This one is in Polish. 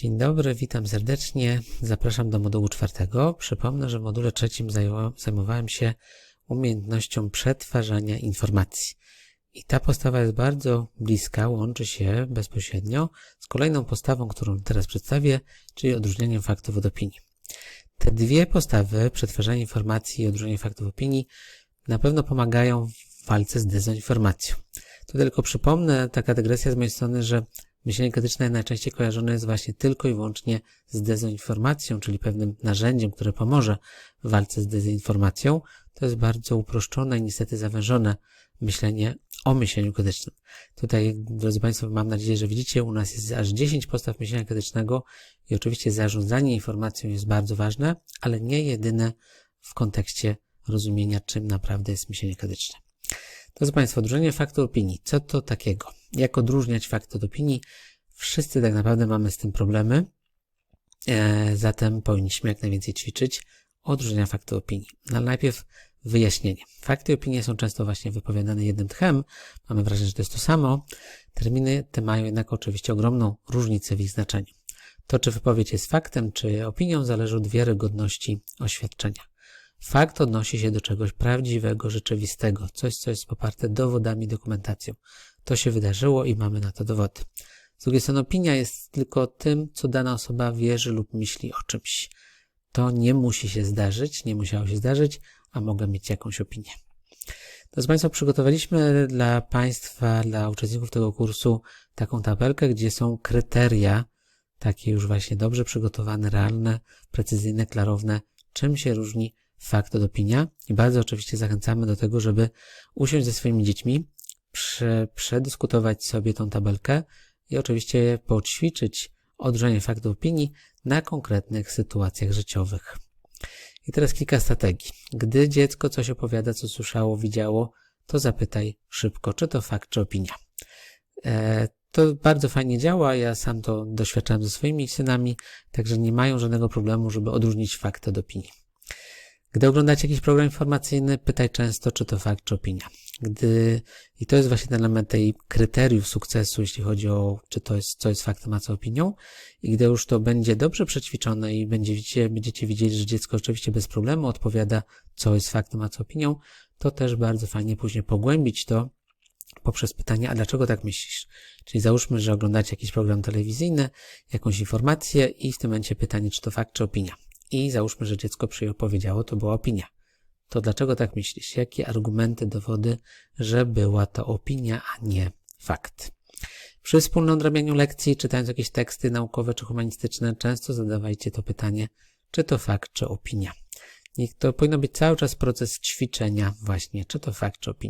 Dzień dobry, witam serdecznie. Zapraszam do modułu czwartego. Przypomnę, że w module trzecim zajmowałem się umiejętnością przetwarzania informacji. I ta postawa jest bardzo bliska, łączy się bezpośrednio z kolejną postawą, którą teraz przedstawię, czyli odróżnieniem faktów od opinii. Te dwie postawy, przetwarzanie informacji i odróżnienie faktów od opinii, na pewno pomagają w walce z dezinformacją. Tu tylko przypomnę, taka dygresja z mojej strony, że myślenie krytyczne najczęściej kojarzone jest właśnie tylko i wyłącznie z dezinformacją, czyli pewnym narzędziem, które pomoże w walce z dezinformacją. To jest bardzo uproszczone i niestety zawężone myślenie o myśleniu krytycznym. Tutaj, drodzy Państwo, mam nadzieję, że widzicie, u nas jest aż 10 postaw myślenia krytycznego i oczywiście zarządzanie informacją jest bardzo ważne, ale nie jedyne w kontekście rozumienia, czym naprawdę jest myślenie krytyczne. Drodzy Państwo, odróżnienie faktu opinii. Co to takiego? Jak odróżniać fakt od opinii? Wszyscy tak naprawdę mamy z tym problemy, e, zatem powinniśmy jak najwięcej ćwiczyć odróżnienia faktu od opinii. No, ale najpierw wyjaśnienie. Fakty i opinie są często właśnie wypowiadane jednym tchem. Mamy wrażenie, że to jest to samo. Terminy te mają jednak oczywiście ogromną różnicę w ich znaczeniu. To, czy wypowiedź jest faktem, czy opinią, zależy od wiarygodności oświadczenia. Fakt odnosi się do czegoś prawdziwego, rzeczywistego, coś, co jest poparte dowodami, dokumentacją. To się wydarzyło i mamy na to dowody. Z drugiej strony opinia jest tylko tym, co dana osoba wierzy lub myśli o czymś. To nie musi się zdarzyć, nie musiało się zdarzyć, a mogę mieć jakąś opinię. Drodzy Państwo, przygotowaliśmy dla Państwa, dla uczestników tego kursu taką tabelkę, gdzie są kryteria, takie już właśnie dobrze przygotowane, realne, precyzyjne, klarowne, czym się różni fakt od opinia. I bardzo oczywiście zachęcamy do tego, żeby usiąść ze swoimi dziećmi, prze, przedyskutować sobie tą tabelkę i oczywiście poćwiczyć odróżnienie faktu opinii na konkretnych sytuacjach życiowych. I teraz kilka strategii. Gdy dziecko coś opowiada, co słyszało, widziało, to zapytaj szybko, czy to fakt, czy opinia. E, to bardzo fajnie działa, ja sam to doświadczałem ze swoimi synami, także nie mają żadnego problemu, żeby odróżnić fakt od opinii. Gdy oglądacie jakiś program informacyjny, pytaj często, czy to fakt, czy opinia. Gdy, i to jest właśnie ten element tej kryteriów sukcesu, jeśli chodzi o, czy to jest, co jest faktem, a co opinią. I gdy już to będzie dobrze przećwiczone i będziecie, będziecie widzieć, że dziecko oczywiście bez problemu odpowiada, co jest faktem, a co opinią, to też bardzo fajnie później pogłębić to poprzez pytanie, a dlaczego tak myślisz? Czyli załóżmy, że oglądacie jakiś program telewizyjny, jakąś informację i w tym momencie pytanie, czy to fakt, czy opinia. I załóżmy, że dziecko przyjął, powiedziało, to była opinia. To dlaczego tak myślisz? Jakie argumenty, dowody, że była to opinia, a nie fakt? Przy wspólnym odrabianiu lekcji, czytając jakieś teksty naukowe czy humanistyczne, często zadawajcie to pytanie, czy to fakt, czy opinia. Niech to powinno być cały czas proces ćwiczenia właśnie, czy to fakt, czy opinia.